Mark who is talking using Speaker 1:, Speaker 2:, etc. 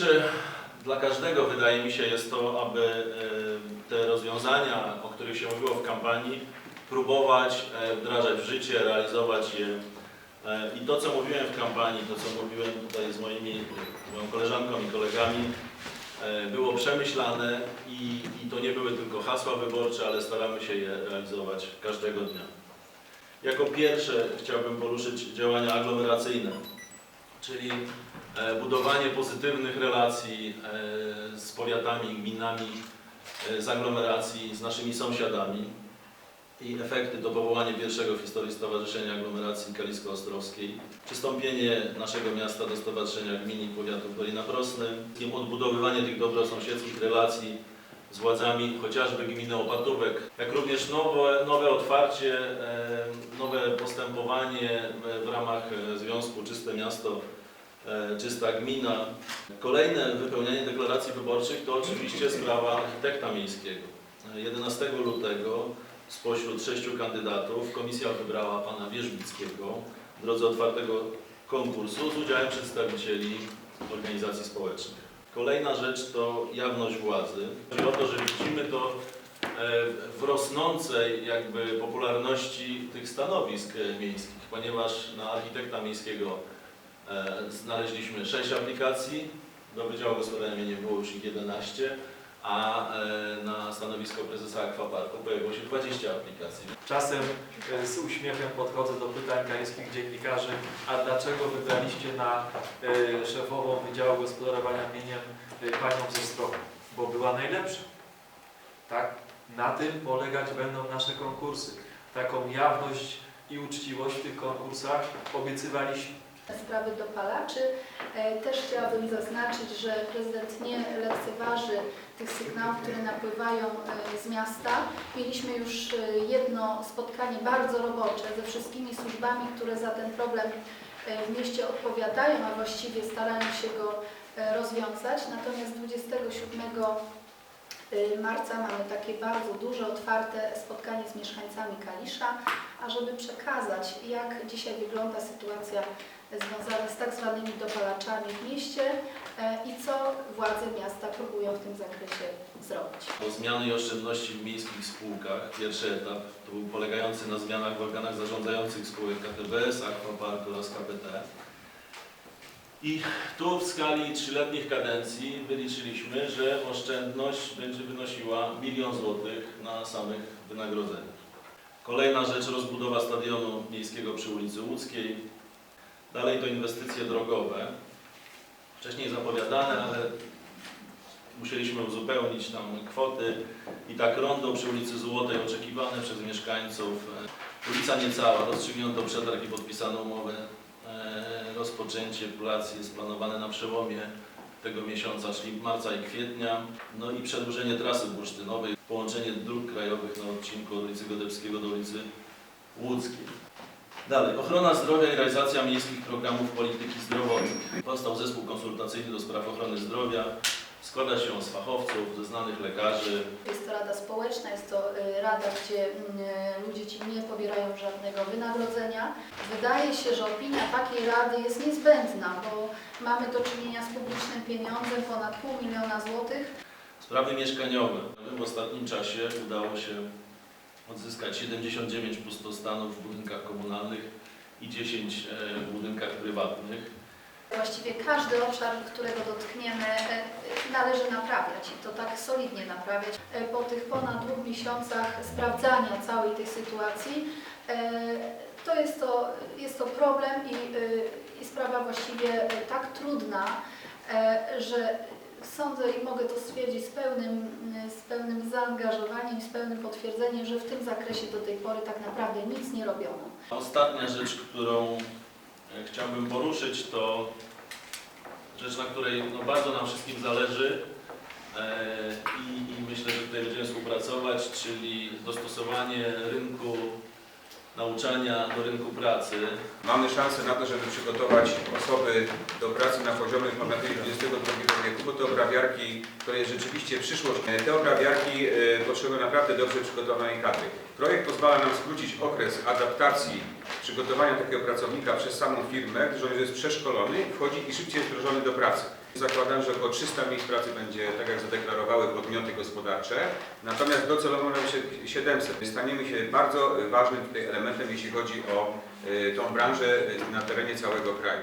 Speaker 1: Najważniejsze dla każdego, wydaje mi się, jest to, aby e, te rozwiązania, o których się mówiło w kampanii, próbować e, wdrażać w życie, realizować je. E, I to, co mówiłem w kampanii, to, co mówiłem tutaj z moimi, moją koleżanką i kolegami, było przemyślane i, i to nie były tylko hasła wyborcze, ale staramy się je realizować każdego dnia. Jako pierwsze chciałbym poruszyć działania aglomeracyjne, czyli e, budowanie pozytywnych relacji e, z powiatami, gminami, e, z aglomeracji, z naszymi sąsiadami i efekty to powołanie pierwszego w historii Stowarzyszenia Aglomeracji Kalisko-Ostrowskiej, przystąpienie naszego miasta do Stowarzyszenia Gmin i Powiatów Dolina Prosny, odbudowywanie tych dobrosąsiedzkich relacji z władzami chociażby gminy Opatówek, jak również nowe, nowe otwarcie, nowe postępowanie w, ramach e, Związku Czyste Miasto, e, Czysta Gmina. Kolejne wypełnianie deklaracji wyborczych to oczywiście sprawa architekta miejskiego. E, 11 lutego spośród sześciu kandydatów komisja wybrała pana Wierzbickiego w drodze otwartego konkursu z udziałem przedstawicieli organizacji społecznych. Kolejna rzecz to jawność władzy. Chodzi o to, że widzimy to e, w rosnącej jakby popularności tych stanowisk e, miejskich, ponieważ na architekta miejskiego e, znaleźliśmy 6 aplikacji, do Wydziału Gospodarczego nie było już ich 11, a e, na stanowisko prezesa Akwaparku pojawiło się 20 aplikacji.
Speaker 2: Czasem z uśmiechem podchodzę do pytań kaliskich dziennikarzy, a dlaczego wybraliście na szefową Wydziału Gospodarowania Mieniem panią ze Strochu? Bo była najlepsza. Tak? Na tym polegać będą nasze konkursy. Taką jawność i uczciwość w tych konkursach obiecywaliśmy.
Speaker 3: sprawy dopalaczy. E, Też chciałabym zaznaczyć, że prezydent nie lekceważy tych sygnałów, które napływają e, z miasta. Mieliśmy już e, jedno spotkanie bardzo robocze ze wszystkimi służbami, które za ten problem w mieście odpowiadają, a właściwie starają się go rozwiązać. Natomiast 27 y, marca mamy takie bardzo duże, otwarte spotkanie z mieszkańcami Kalisza, ażeby przekazać, jak dzisiaj wygląda sytuacja związana z tak zwanymi dopalaczami w mieście e, i co władze miasta próbują w tym zakresie zrobić.
Speaker 1: Zmiany i oszczędności w miejskich spółkach. Pierwszy etap to był polegający na zmianach w organach zarządzających spółek KTBS, Aquapark oraz KPT. I tu w skali trzyletnich kadencji wyliczyliśmy, że oszczędność będzie wynosiła milion złotych na samych wynagrodzeniach. Kolejna rzecz rozbudowa stadionu miejskiego przy ulicy Łódzkiej. Dalej to inwestycje drogowe. Wcześniej zapowiadane, ale musieliśmy uzupełnić tam kwoty i tak rondo przy ulicy Złotej oczekiwane przez mieszkańców. E, Ulica niecała, rozstrzygnięto przetarg i podpisano umowę. E, Rozpoczęcie prac jest planowane na przełomie tego miesiąca, czyli marca i kwietnia. No i przedłużenie trasy bursztynowej, połączenie dróg krajowych na odcinku od ulicy Godebskiego do ulicy Łódzkiej. Dalej, ochrona zdrowia i realizacja miejskich programów polityki zdrowotnej. Powstał zespół konsultacyjny do spraw ochrony zdrowia. Składa się on z fachowców, ze znanych lekarzy.
Speaker 3: Jest to Rada Społeczna, jest to y, rada, gdzie mm, y, ludzie ci wynagrodzenia. Wydaje się, że opinia takiej rady jest niezbędna, bo mamy do czynienia z publicznym pieniądzem, ponad pół miliona złotych.
Speaker 1: Sprawy mieszkaniowe. W ostatnim czasie udało się odzyskać 79 pustostanów w budynkach komunalnych i 10 e, w budynkach prywatnych.
Speaker 3: Właściwie każdy obszar, którego dotkniemy, e, należy naprawiać i to tak solidnie naprawiać. E, Po tych ponad dwóch miesiącach sprawdzania całej tej sytuacji, to jest to, jest to problem i, e, i sprawa właściwie e, tak trudna, e, że sądzę i mogę to stwierdzić z pełnym, e, z pełnym zaangażowaniem, z pełnym potwierdzeniem, że w tym zakresie do tej pory tak naprawdę nic nie robiono.
Speaker 1: Ostatnia rzecz, którą e, chciałbym poruszyć, to rzecz, na której no, bardzo nam wszystkim zależy e, i, i myślę, że tutaj będziemy współpracować, czyli dostosowanie rynku nauczania do rynku pracy.
Speaker 4: Mamy szansę na to, żeby przygotować osoby do pracy na poziomie obywateli XXI wieku, bo te obrabiarki to jest rzeczywiście przyszłość. Te obrabiarki potrzebują naprawdę dobrze przygotowanej kadry. Projekt pozwala nam skrócić okres adaptacji przygotowania takiego pracownika przez samą firmę, gdyż on jest przeszkolony, wchodzi i szybciej jest wdrożony do pracy. Zakładam, że około 300 miejsc pracy będzie, tak jak zadeklarowały podmioty gospodarcze, natomiast docelowo nawet się 700. Staniemy się bardzo ważnym tutaj elementem, jeśli chodzi o y, tą branżę y, na terenie całego kraju.